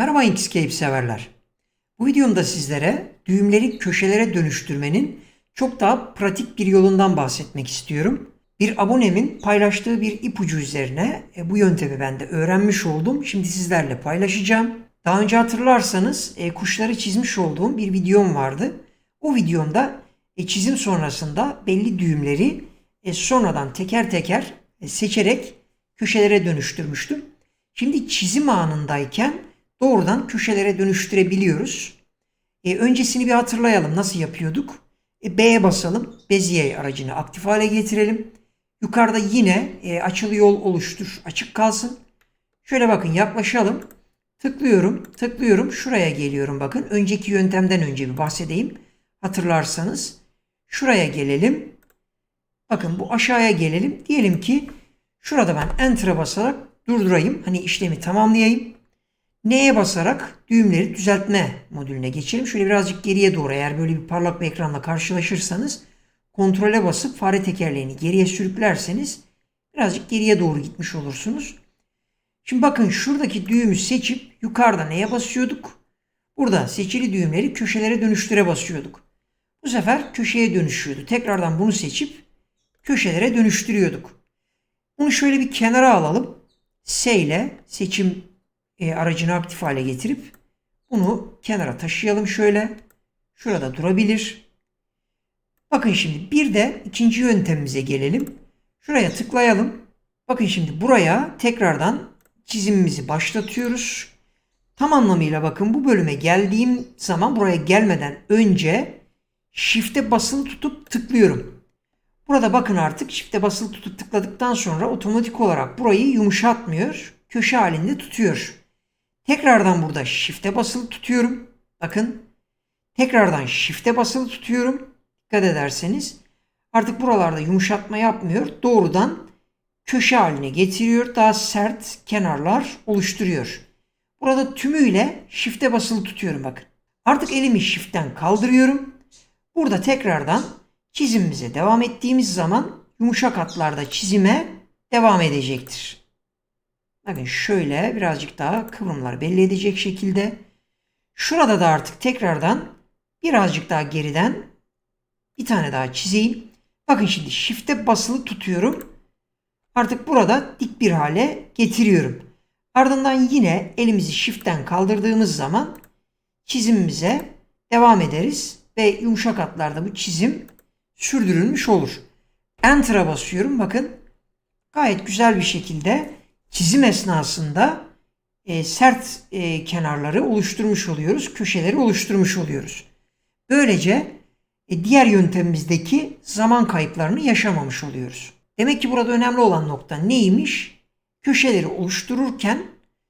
Merhaba Inkscape severler. Bu videomda sizlere düğümleri köşelere dönüştürmenin çok daha pratik bir yolundan bahsetmek istiyorum. Bir abonemin paylaştığı bir ipucu üzerine e, bu yöntemi ben de öğrenmiş oldum. Şimdi sizlerle paylaşacağım. Daha önce hatırlarsanız e, kuşları çizmiş olduğum bir videom vardı. O videomda e, çizim sonrasında belli düğümleri e, sonradan teker teker e, seçerek köşelere dönüştürmüştüm. Şimdi çizim anındayken doğrudan köşelere dönüştürebiliyoruz. E, öncesini bir hatırlayalım. Nasıl yapıyorduk? E, B'ye basalım. Bezier aracını aktif hale getirelim. Yukarıda yine e, açılı yol oluştur. Açık kalsın. Şöyle bakın yaklaşalım. Tıklıyorum. Tıklıyorum. Şuraya geliyorum bakın. Önceki yöntemden önce bir bahsedeyim. Hatırlarsanız. Şuraya gelelim. Bakın bu aşağıya gelelim. Diyelim ki şurada ben Enter'a basarak durdurayım. Hani işlemi tamamlayayım. N'ye basarak düğümleri düzeltme modülüne geçelim. Şöyle birazcık geriye doğru eğer böyle bir parlak bir ekranla karşılaşırsanız kontrole basıp fare tekerleğini geriye sürüklerseniz birazcık geriye doğru gitmiş olursunuz. Şimdi bakın şuradaki düğümü seçip yukarıda neye basıyorduk? Burada seçili düğümleri köşelere dönüştüre basıyorduk. Bu sefer köşeye dönüşüyordu. Tekrardan bunu seçip köşelere dönüştürüyorduk. Bunu şöyle bir kenara alalım. S ile seçim e, aracını aktif hale getirip bunu kenara taşıyalım şöyle. Şurada durabilir. Bakın şimdi bir de ikinci yöntemimize gelelim. Şuraya tıklayalım. Bakın şimdi buraya tekrardan çizimimizi başlatıyoruz. Tam anlamıyla bakın bu bölüme geldiğim zaman buraya gelmeden önce Shift'e basılı tutup tıklıyorum. Burada bakın artık Shift'e basılı tutup tıkladıktan sonra otomatik olarak burayı yumuşatmıyor. Köşe halinde tutuyor. Tekrardan burada Shift'e basılı tutuyorum. Bakın. Tekrardan Shift'e basılı tutuyorum. Dikkat ederseniz artık buralarda yumuşatma yapmıyor. Doğrudan köşe haline getiriyor. Daha sert kenarlar oluşturuyor. Burada tümüyle Shift'e basılı tutuyorum bakın. Artık elimi Shift'ten kaldırıyorum. Burada tekrardan çizimimize devam ettiğimiz zaman yumuşak hatlarda çizime devam edecektir. Bakın şöyle birazcık daha kıvrımları belli edecek şekilde. Şurada da artık tekrardan birazcık daha geriden bir tane daha çizeyim. Bakın şimdi shift'e basılı tutuyorum. Artık burada dik bir hale getiriyorum. Ardından yine elimizi shift'ten kaldırdığımız zaman çizimimize devam ederiz ve yumuşak hatlarda bu çizim sürdürülmüş olur. Enter'a basıyorum. Bakın gayet güzel bir şekilde çizim esnasında e, sert e, kenarları oluşturmuş oluyoruz. Köşeleri oluşturmuş oluyoruz. Böylece e, diğer yöntemimizdeki zaman kayıplarını yaşamamış oluyoruz. Demek ki burada önemli olan nokta neymiş? Köşeleri oluştururken,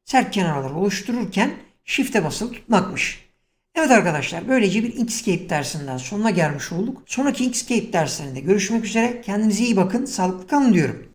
sert kenarları oluştururken shift'e basılı tutmakmış. Evet arkadaşlar böylece bir Inkscape dersinden sonuna gelmiş olduk. Sonraki Inkscape derslerinde görüşmek üzere. Kendinize iyi bakın, sağlıklı kalın diyorum.